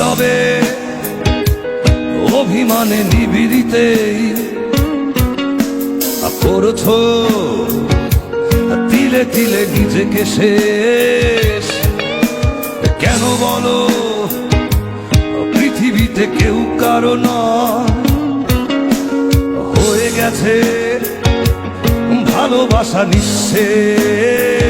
নীরবে, অভিমানে নিবিড়িতেই করছ, তিলে তিলে নিজেকে শেষ। কেন বলো, পৃথিবীতে কেউ কারও হয়ে গেছে ভালোবাসা নিঃশেষ।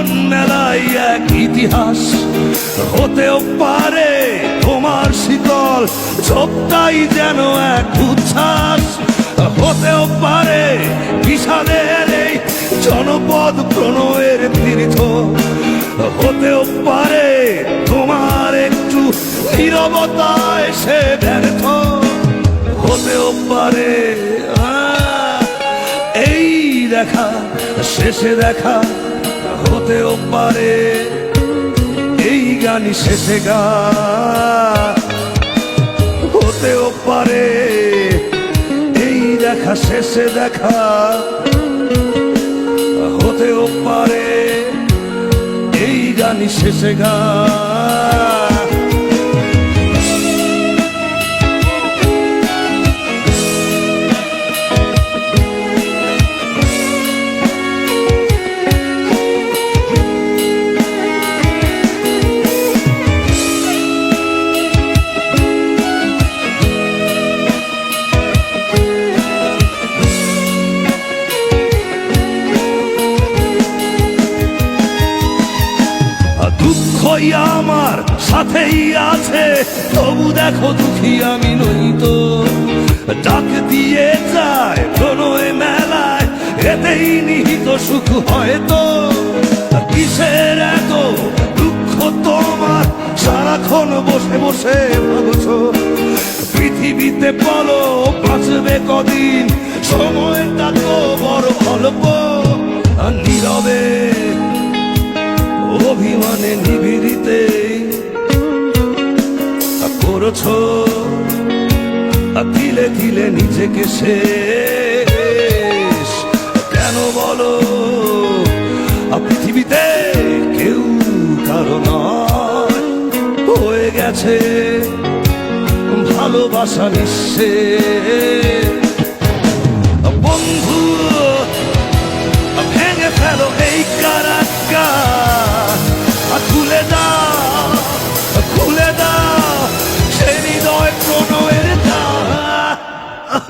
মিলন মেলায় এক ইতিহাস। হতেও পারে তোমার শীতল ছোপটাই যেন এক উচ্ছ্বাস। হতেও পারে বিষাদের এই জনপদ প্রণয়ের তীর্থ। হতেও পারে তোমার একটু নীরবতা সে ব্যর্থ। হতেও পারে এই দেখা, শেষে দেখা। হতেও পারে এই গানি শেষে গা। হতেও পারে এই দেখা শেষে দেখা। হতেও পারে এই গানি শেষে গা। দুঃখই আমার সাথেই আছে। তবু দেখো দুঃখী আমি নই তো। ডাক দিয়ে যায় প্রণয় মেলায়, এতেই নিহিত সুখ হয়তো কিসের এত দুঃখ তোমার? সারাক্ষণ বসে বসে ভাবছ। পৃথিবীতে বলো, বাঁচবে কদিন? সময়টা তো বড় অল্প। নীরবে অভিমানে নিবিড়িতে করছ। তিলে তিলে নিজেকে শেষ। কেন বলো পৃথিবীতে কেউ কারও নয়। হয়ে গেছে ভালোবাসা নিঃশেষ।